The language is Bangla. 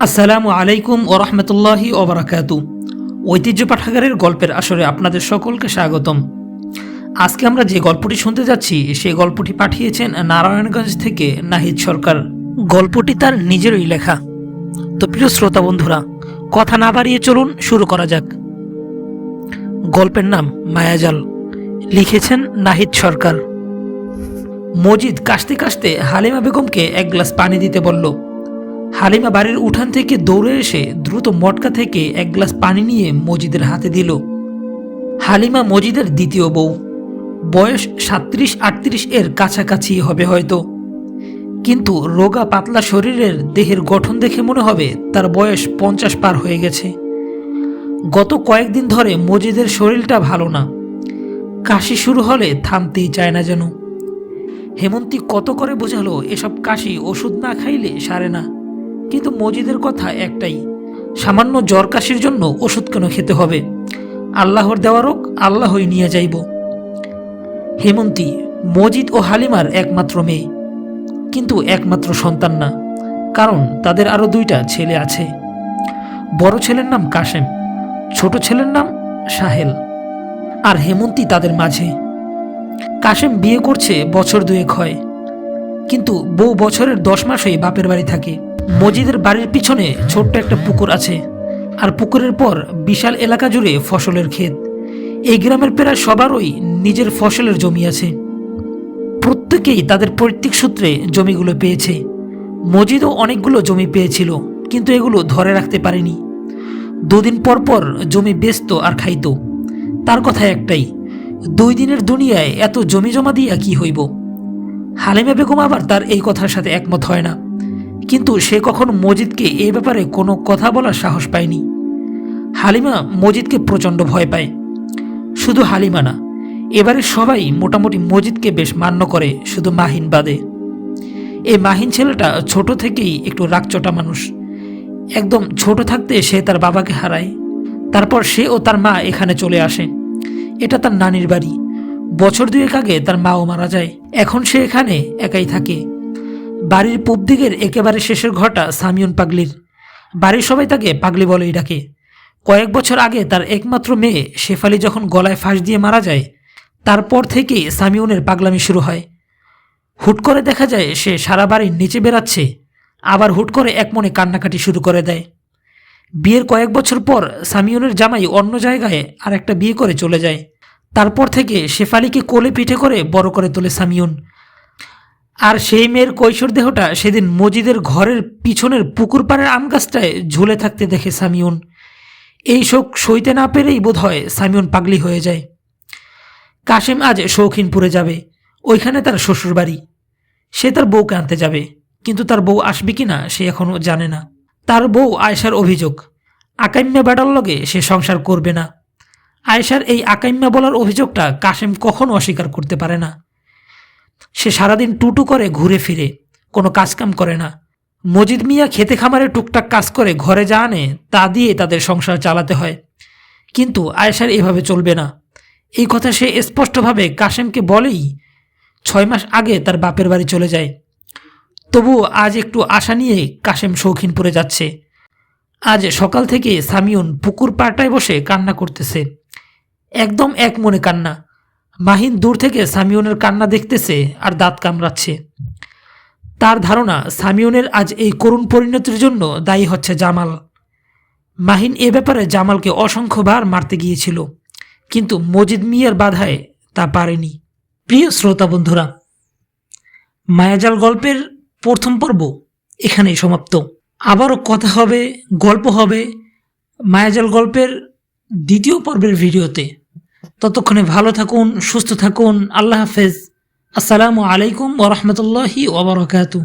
আসসালামু আলাইকুম ও রহমতুল্লাহি ওবরাকাতু ঐতিহ্য পাঠাগারের গল্পের আসরে আপনাদের সকলকে স্বাগতম। আজকে আমরা যে গল্পটি শুনতে যাচ্ছি, সেই গল্পটি পাঠিয়েছেন নারায়ণগঞ্জ থেকে নাহিদ সরকার। গল্পটি তার নিজেরই লেখা। তো প্রিয় শ্রোতা বন্ধুরা, কথা না বাড়িয়ে চলুন, শুরু করা যাক। গল্পের নাম মায়াজাল। লিখেছেন নাহিদ সরকার। মজিদ কাশতে কাশতে হালিমা বেগমকে এক গ্লাস পানি দিতে বলল হালিমা বাড়ির উঠান থেকে দৌড়ে এসে দ্রুত মটকা থেকে এক গ্লাস পানি নিয়ে মজিদের হাতে দিল। হালিমা মজিদের দ্বিতীয় বউ। বয়স সাত্রিশ আটত্রিশ এর কাছাকাছি হবে হয়তো। কিন্তু রোগা পাতলা শরীরের দেহের গঠন দেখে মনে হবে তার বয়স পঞ্চাশ পার হয়ে গেছে। গত কয়েকদিন ধরে মজিদের শরীরটা ভালো না। কাশি শুরু হলে থামতেই চায় না যেন। হেমন্তী কত করে বোঝালো, এসব কাশি ওষুধ না খাইলে সারে না। কিন্তু মজিদের কথা একটাই, সামান্য জ্বর কাশির জন্য ওষুধ কেন খেতে হবে? আল্লাহর দেওয়া রোগ আল্লাহই নিয়ে যাইব। হেমন্তী, মজিদ ও হালিমার একমাত্র মেয়ে, কিন্তু একমাত্র সন্তান না, কারণ তাদের আরও দুইটা ছেলে আছে। বড় ছেলের নাম কাশেম, ছোট ছেলের নাম সাহেল আর হেমন্তী তাদের মাঝে। কাশেম বিয়ে করছে বছর দুয়েক হয়, কিন্তু বউ বছরের দশ মাসই বাপের বাড়ি থাকে। মজিদের বাড়ির পিছনে ছোট্ট একটা পুকুর আছে, আর পুকুরের পর বিশাল এলাকা জুড়ে ফসলের ক্ষেত। এই গ্রামের প্রায় সবারই নিজের ফসলের জমি আছে। প্রত্যেকেই তাদের পৈতৃক সূত্রে জমিগুলো পেয়েছে। মজিদও অনেকগুলো জমি পেয়েছিল, কিন্তু এগুলো ধরে রাখতে পারেনি। দুদিন পর পর জমি বেচত আর খাইতো। তার কথা একটাই, দুই দিনের দুনিয়ায় এত জমি জমা দিয়া কি হইব? হালিমা বেগম আবার তার এই কথার সাথে একমত হয় না। কিন্তু সে কখনো মজিদকে এই ব্যাপারে কোনো কথা বলার সাহস পায়নি। হালিমা মজিদকে প্রচণ্ড ভয় পায়। শুধু হালিমা না, এবারে সবাই মোটামুটি মজিদকে বেশ মান্য করে, শুধু মাহিন বাদে। এই মাহিন ছেলেটা ছোট থেকেই একটু রাগচটা মানুষ। একদম ছোট থাকতে সে তার বাবাকে হারায়। তারপর সে ও তার মা এখানে চলে আসে। এটা তার নানির বাড়ি। বছর দুয়েক আগে তার মাও মারা যায়। এখন সে এখানে একাই থাকে। বাড়ির পূব দিকের একেবারে শেষের ঘরটা সামিয়ন পাগলির। বাড়ির সবাই তাকে পাগলি বলেই ডাকে। কয়েক বছর আগে তার একমাত্র মেয়ে শেফালি যখন গলায় ফাঁস দিয়ে মারা যায়, তারপর থেকেই সামিউনের পাগলামি শুরু হয়। হুট করে দেখা যায় সে সারা বাড়ির নিচে বেরাচ্ছে আবার হুট করে এক মনে কান্নাকাটি শুরু করে দেয়। বিয়ের কয়েক বছর পর সামিউনের জামাই অন্য জায়গায় আর একটা বিয়ে করে চলে যায়। তারপর থেকে শেফালিকে কোলে পিঠে করে বড় করে তোলে সামিউন। আর সেই মেয়ের কৈশোর দেহটা সেদিন মজিদের ঘরের পিছনের পুকুর পাড়ের আম গাছটায় ঝুলে থাকতে দেখে সামিউন। এই শোক সইতে না পেরেই বোধ হয় সামিউন পাগলি হয়ে যায়। কাশেম আজ শৌখিনপুরে যাবে। ওইখানে তার শ্বশুর বাড়ি সে তার বউকে আনতে যাবে। কিন্তু তার বউ আসবে কি না সে এখনও জানে না। তার বউ আয়েশার অভিযোগ। আকাইম্যা বেড়ার লগে সে সংসার করবে না। আয়েশার এই আকাইম্যা বলার অভিযোগটা কাশেম কখনো অস্বীকার করতে পারে না। সে সারাদিন টুটু করে ঘুরে ফিরে, কোনো কাজকাম করে না। মজিদ মিয়া খেতে খামারে টুকটাক কাজ করে ঘরে যা আনে, তা দিয়ে তাদের সংসার চালাতে হয়। কিন্তু আয়েশার এভাবে চলবে না। এই কথা সে স্পষ্টভাবে কাশেমকে বলেই ছয় মাস আগে তার বাপের বাড়ি চলে যায়। তবুও আজ একটু আশা নিয়ে কাশেম শৌখিনপুরে যাচ্ছে। আজ সকাল থেকে সামিউন পুকুর পাড়টায় বসে কান্না করতেছে। একদম এক মনে কান্না। মাহিন দূর থেকে সামিউনের কান্না দেখতেছে আর দাঁত কামড়াচ্ছে। তার ধারণা, সামিউনের আজ এই করুণ পরিণতির জন্য দায়ী হচ্ছে জামাল। মাহিন এ ব্যাপারে জামালকে অসংখ্যবার মারতে গিয়েছিল, কিন্তু মজিদ মিয়ার বাধায় তা পারেনি। প্রিয় শ্রোতা বন্ধুরা, মায়াজাল গল্পের প্রথম পর্ব এখানেই সমাপ্ত। আবারও কথা হবে, গল্প হবে মায়াজাল গল্পের দ্বিতীয় পর্বের ভিডিওতে। ততক্ষণে ভালো থাকুন সুস্থ থাকুন। আল্লাহ হাফেজ। আসসালামু আলাইকুম ওরহমতুল্লাহি ওবরাকাতু